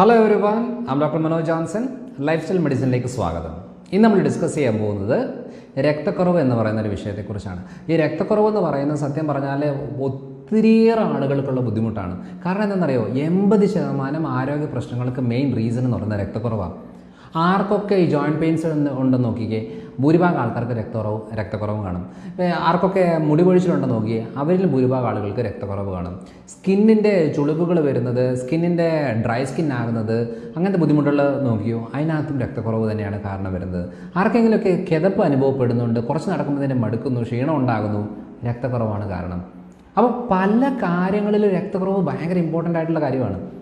Hello everyone I'm doctor Manoj Johnson lifestyle മെഡിസിനിലേക്ക് സ്വാഗതം. ഇന്ന് നമ്മൾ ഡിസ്കസ് ചെയ്യാൻ പോകുന്നത് രക്തക്കുറവ് എന്ന് പറയുന്ന ഒരു വിഷയത്തെക്കുറിച്ചാണ്. ഈ രക്തക്കുറവ് എന്ന് പറയുന്നത് സത്യം പറഞ്ഞാൽ ഒത്തിരിയേറെ ആളുകൾക്കുള്ള ബുദ്ധിമുട്ടാണ്. കാരണം എന്താണെന്നറിയോ എൺപത് ശതമാനം ആരോഗ്യ പ്രശ്നങ്ങൾക്ക് മെയിൻ റീസൺ എന്ന് പറയുന്നത് രക്തക്കുറവാണ് ആർക്കൊക്കെ ഈ ജോയിന്റ് പെയിൻസ് ഉണ്ടെന്ന് നോക്കിക്കേ ഭൂരിഭാഗം ആൾക്കാർക്ക് രക്തക്കുറവ് രക്തക്കുറവ് കാണും. ആർക്കൊക്കെ മുടി കൊഴിച്ചിലുണ്ടെന്ന് നോക്കിയേ അവരിൽ ഭൂരിഭാഗം ആളുകൾക്ക് രക്തക്കുറവ് കാണും. സ്കിന്നിന്റെ ചുളിവുകൾ വരുന്നത് സ്കിന്നിന്റെ ഡ്രൈ സ്കിൻ ആകുന്നത് അങ്ങനത്തെ ബുദ്ധിമുട്ടുകൾ നോക്കിയോ അതിനകത്തും രക്തക്കുറവ് തന്നെയാണ് കാരണം വരുന്നത്. ആർക്കെങ്കിലുമൊക്കെ കിതപ്പ് അനുഭവപ്പെടുന്നുണ്ട് കുറച്ച് നടക്കുമ്പോൾ മടുക്കുന്നു ക്ഷീണം ഉണ്ടാകുന്നു രക്തക്കുറവാണ് കാരണം. അപ്പോൾ പല കാര്യങ്ങളിലും രക്തക്കുറവ് ഭയങ്കര ഇമ്പോർട്ടന്റ് ആയിട്ടുള്ള കാര്യമാണ്.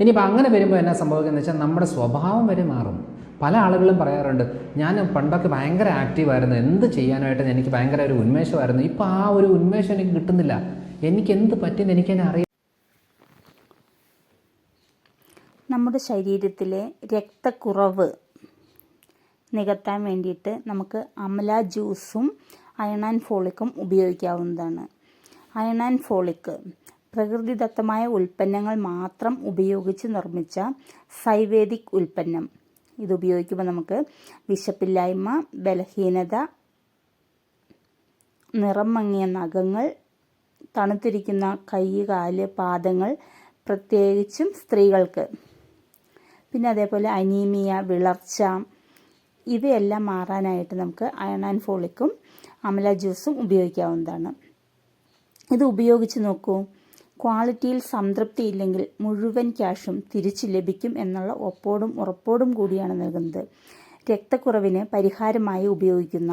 ഇനിയിപ്പോൾ അങ്ങനെ വരുമ്പോൾ എന്നാ സംഭവിക്കുന്നത് വെച്ചാൽ നമ്മുടെ സ്വഭാവം വരെ മാറും. പല ആളുകളും പറയാറുണ്ട് ഞാൻ പണ്ടൊക്കെ ഭയങ്കര ആക്റ്റീവായിരുന്നു എന്ത് ചെയ്യാനായിട്ട് എനിക്ക് ഭയങ്കര ഒരു ഉന്മേഷമായിരുന്നു. ഇപ്പോൾ ആ ഒരു ഉന്മേഷം എനിക്ക് കിട്ടുന്നില്ല. എനിക്ക് എന്ത് പറ്റിയെന്ന് എനിക്ക് തന്നെ അറിയാം. നമ്മുടെ ശരീരത്തിലെ രക്തക്കുറവ് നികത്താൻ വേണ്ടിയിട്ട് നമുക്ക് അമല ജ്യൂസും അയൺ ആൻഡ് ഫോളിക്കും ഉപയോഗിക്കാവുന്നതാണ്. അയൺ ആൻഡ് ഫോളിക്ക് പ്രകൃതിദത്തമായ ഉൽപ്പന്നങ്ങൾ മാത്രം ഉപയോഗിച്ച് നിർമ്മിച്ച സൈവേദിക് ഉൽപ്പന്നം. ഇത് ഉപയോഗിക്കുമ്പോൾ നമുക്ക് വിശപ്പില്ലായ്മ ബലഹീനത നിറം മങ്ങിയ നഖങ്ങൾ തണുത്തിരിക്കുന്ന കൈ കാൽ പാദങ്ങൾ പ്രത്യേകിച്ചും സ്ത്രീകൾക്ക്. പിന്നെ അതേപോലെ അനീമിയ വിളർച്ച ഇവയെല്ലാം മാറാനായിട്ട് നമുക്ക് അയൺ ആൻഡ് ഫോളിക്കും അമല ജ്യൂസും ഉപയോഗിക്കാവുന്നതാണ്. ഇത് ഉപയോഗിച്ച് നോക്കൂ. ക്വാളിറ്റിയിൽ സംതൃപ്തി ഇല്ലെങ്കിൽ മുഴുവൻ ക്യാഷും തിരിച്ചു ലഭിക്കും എന്നുള്ള ഒപ്പോടും ഉറപ്പോടും കൂടിയാണ് നൽകുന്നത്. രക്തക്കുറവിന് പരിഹാരമായി ഉപയോഗിക്കുന്ന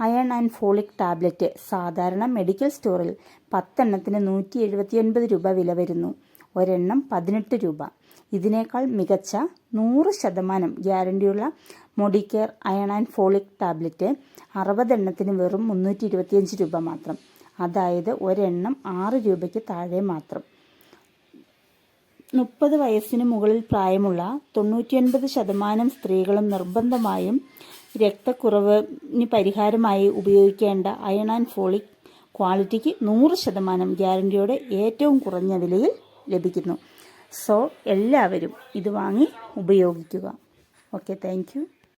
അയൺ ആൻഡ് ഫോളിക് ടാബ്ലറ്റ് സാധാരണ മെഡിക്കൽ സ്റ്റോറിൽ പത്തെണ്ണത്തിന് നൂറ്റി എഴുപത്തിയൊൻപത് രൂപ വില വരുന്നു. ഒരെണ്ണം പതിനെട്ട് രൂപ. ഇതിനേക്കാൾ മികച്ച നൂറ് ശതമാനം ഗ്യാരണ്ടിയുള്ള Modicare iron and folic tablet അറുപതെണ്ണത്തിന് വെറും മുന്നൂറ്റി ഇരുപത്തിയഞ്ച് രൂപ മാത്രം. അതായത് ഒരെണ്ണം ആറ് രൂപയ്ക്ക് താഴെ മാത്രം. മുപ്പത് വയസ്സിന് മുകളിൽ പ്രായമുള്ള തൊണ്ണൂറ്റിയൊൻപത് ശതമാനം സ്ത്രീകളും നിർബന്ധമായും രക്തക്കുറവിന് പരിഹാരമായി ഉപയോഗിക്കേണ്ട അയൺ ആൻഡ് ഫോളിക് ക്വാളിറ്റിക്ക് നൂറ് ശതമാനം ഗ്യാരണ്ടിയോടെ ഏറ്റവും കുറഞ്ഞ വിലയിൽ ലഭിക്കുന്നു. സോ എല്ലാവരും ഇത് വാങ്ങി ഉപയോഗിക്കുക. Okay thank